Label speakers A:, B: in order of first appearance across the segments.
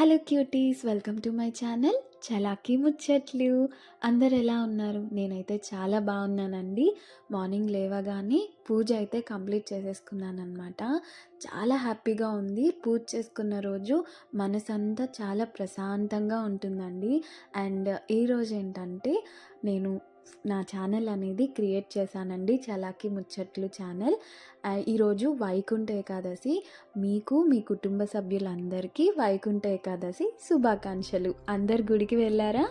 A: Hello cuties welcome to my channel. చలాకీ ముచ్చట్లు. అందరు ఎలా ఉన్నారు? నేనైతే చాలా బాగున్నానండి. మార్నింగ్ లేవగానే పూజ అయితే కంప్లీట్ చేసేసుకున్నాను అనమాట చాలా హ్యాపీగా ఉంది. పూజ చేసుకున్న రోజు మనసంతా చాలా ప్రశాంతంగా ఉంటుందండి. అండ్ ఈరోజు ఏంటంటే నేను నా ఛానల్ అనేది క్రియేట్ చేశానండి చలాకి ముచ్చట్లు ఛానల్. ఈరోజు వైకుంఠ ఏకాదశి. మీకు మీ కుటుంబ సభ్యులందరికీ వైకుంఠ ఏకాదశి శుభాకాంక్షలు. అందరు గుడికి వెళ్ళారా?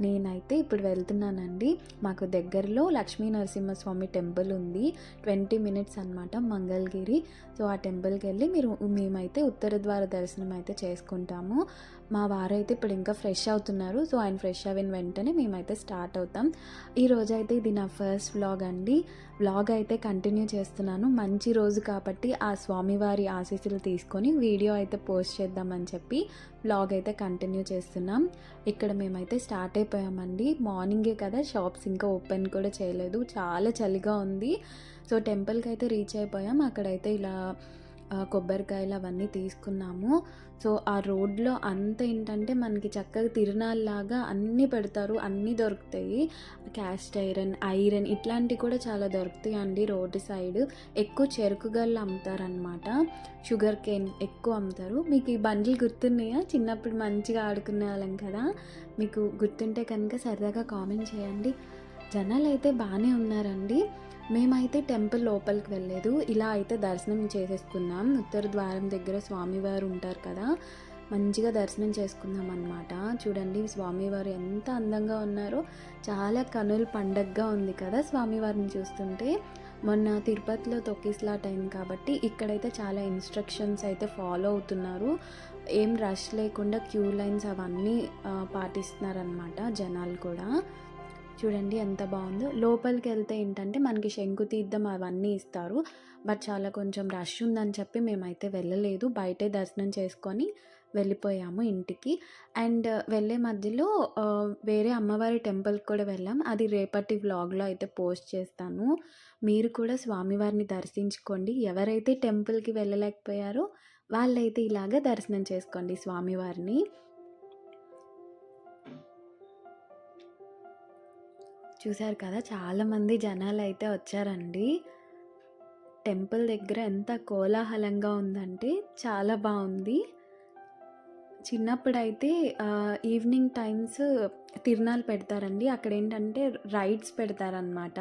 A: నేనైతే ఇప్పుడు వెళ్తున్నానండి. మాకు దగ్గరలో లక్ష్మీ నరసింహస్వామి టెంపుల్ ఉంది. ట్వంటీ మినిట్స్ అనమాట మంగళగిరి. సో ఆ టెంపుల్కి వెళ్ళి మీరు మేమైతే ఉత్తర ద్వార దర్శనం అయితే చేసుకుంటాము. మా వారైతే ఇప్పుడు ఇంకా ఫ్రెష్ అవుతున్నారు. సో ఆయన ఫ్రెష్ అయిన వెంటనే మేమైతే స్టార్ట్ అవుతాం. ఈరోజు అయితే ఇది నా ఫస్ట్ వ్లాగ్ అండి. వ్లాగ్ అయితే కంటిన్యూ చేస్తున్నాను. మంచి రోజు కాబట్టి ఆ స్వామివారి ఆశీస్సులు తీసుకొని వీడియో అయితే పోస్ట్ చేద్దామని చెప్పి బ్లాగ్ అయితే కంటిన్యూ చేస్తున్నాం. ఇక్కడ మేమైతే స్టార్ట్ అయిపోయామండి. మార్నింగే కదా షాప్స్ ఇంకా ఓపెన్ కూడా చేయలేదు. చాలా చలిగా ఉంది. సో టెంపుల్కి అయితే రీచ్ అయిపోయాం. అక్కడైతే ఇలా కొబ్బరికాయలు అవన్నీ తీసుకున్నాము. సో ఆ రోడ్లో అంత ఏంటంటే మనకి చక్కగా తిరునాళ్ళలాగా అన్నీ పెడతారు అన్నీ దొరుకుతాయి. క్యాస్ట్ ఐరన్ ఐరన్ ఇట్లాంటివి కూడా చాలా దొరుకుతాయి అండి రోడ్డు సైడ్. ఎక్కువ చెరుకు గళ్ళు అమ్ముతారనమాట షుగర్ కేన్ ఎక్కువ అమ్ముతారు. మీకు ఈ బండ్లు గుర్తున్నాయా? చిన్నప్పుడు మంచిగా ఆడుకునే వాళ్ళం కదా. మీకు గుర్తుంటే కనుక సరదాగా కామెంట్ చేయండి. జనాలు అయితే బాగానే ఉన్నారండి. మేమైతే టెంపుల్ లోపలికి వెళ్ళలేదు. ఇలా అయితే దర్శనం చేసేసుకున్నాం. ఉత్తర ద్వారం దగ్గర స్వామివారు ఉంటారు కదా మంచిగా దర్శనం చేసుకుందాం అనమాట చూడండి స్వామివారు ఎంత అందంగా ఉన్నారో. చాలా కనుల పండగగా ఉంది కదా స్వామివారిని చూస్తుంటే. మొన్న తిరుపతిలో తొక్కిస్లాట్ అయింది కాబట్టి ఇక్కడైతే చాలా ఇన్స్ట్రక్షన్స్ అయితే ఫాలో అవుతున్నారు. ఏం రష్ లేకుండా క్యూ లైన్స్ అవన్నీ పాటిస్తున్నారనమాట జనాలు కూడా. చూడండి ఎంత బాగుందో. లోపలికి వెళ్తే ఏంటంటే మనకి శంకుతీర్థం అవన్నీ ఇస్తారు. బట్ చాలా కొంచెం రష్ ఉందని చెప్పి మేమైతే వెళ్ళలేదు. బయటే దర్శనం చేసుకొని వెళ్ళిపోయాము ఇంటికి. అండ్ వెళ్ళే మధ్యలో వేరే అమ్మవారి టెంపుల్కి కూడా వెళ్ళాం. అది రేపటి వ్లాగ్లో అయితే పోస్ట్ చేస్తాను. మీరు కూడా స్వామివారిని దర్శించుకోండి. ఎవరైతే టెంపుల్కి వెళ్ళలేకపోయారో వాళ్ళైతే ఇలాగ దర్శనం చేసుకోండి స్వామివారిని. చూశారు కదా చాలామంది జనాలు అయితే వచ్చారండి. టెంపుల్ దగ్గర ఎంత కోలాహలంగా ఉందంటే చాలా బాగుంది. చిన్నప్పుడైతే ఈవినింగ్ టైమ్స్ తిరునాలు పెడతారండి. అక్కడ ఏంటంటే రైడ్స్ పెడతారనమాట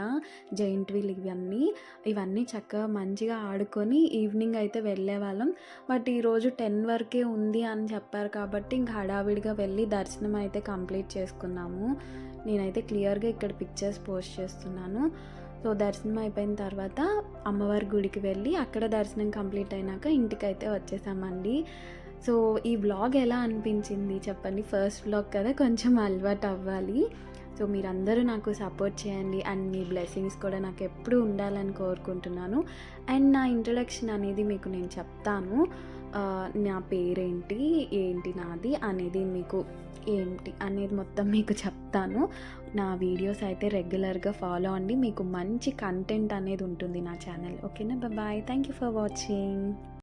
A: జైంట్ వీల్ ఇవన్నీ. ఇవన్నీ చక్కగా మంచిగా ఆడుకొని ఈవినింగ్ అయితే వెళ్ళే వాళ్ళం బట్ ఈరోజు టెన్ వరకే ఉంది అని చెప్పారు కాబట్టి ఇంకా హడావిడిగా వెళ్ళి దర్శనం అయితే కంప్లీట్ చేసుకున్నాము. నేనైతే క్లియర్గా ఇక్కడ పిక్చర్స్ పోస్ట్ చేస్తున్నాను. సో దర్శనం అయిపోయిన తర్వాత అమ్మవారి గుడికి వెళ్ళి అక్కడ దర్శనం కంప్లీట్ అయినాక ఇంటికైతే వచ్చేసామండి. సో ఈ బ్లాగ్ ఎలా అనిపించింది చెప్పండి? ఫస్ట్ బ్లాగ్ కదా కొంచెం అలవాటు అవ్వాలి. సో మీరందరూ నాకు సపోర్ట్ చేయండి అండ్ మీ బ్లెస్సింగ్స్ కూడా నాకు ఎప్పుడు ఉండాలని కోరుకుంటున్నాను. అండ్ నా ఇంట్రడక్షన్ అనేది మీకు నేను చెప్తాను. నా పేరేంటి? ఏంటి నాది? అనేది మీకు ఏంటి? అనేది మొత్తం మీకు చెప్తాను. నా వీడియోస్ అయితే రెగ్యులర్గా ఫాలో అండి మీకు మంచి కంటెంట్ అనేది ఉంటుంది నా ఛానల్ ఓకేనా bye thank you for watching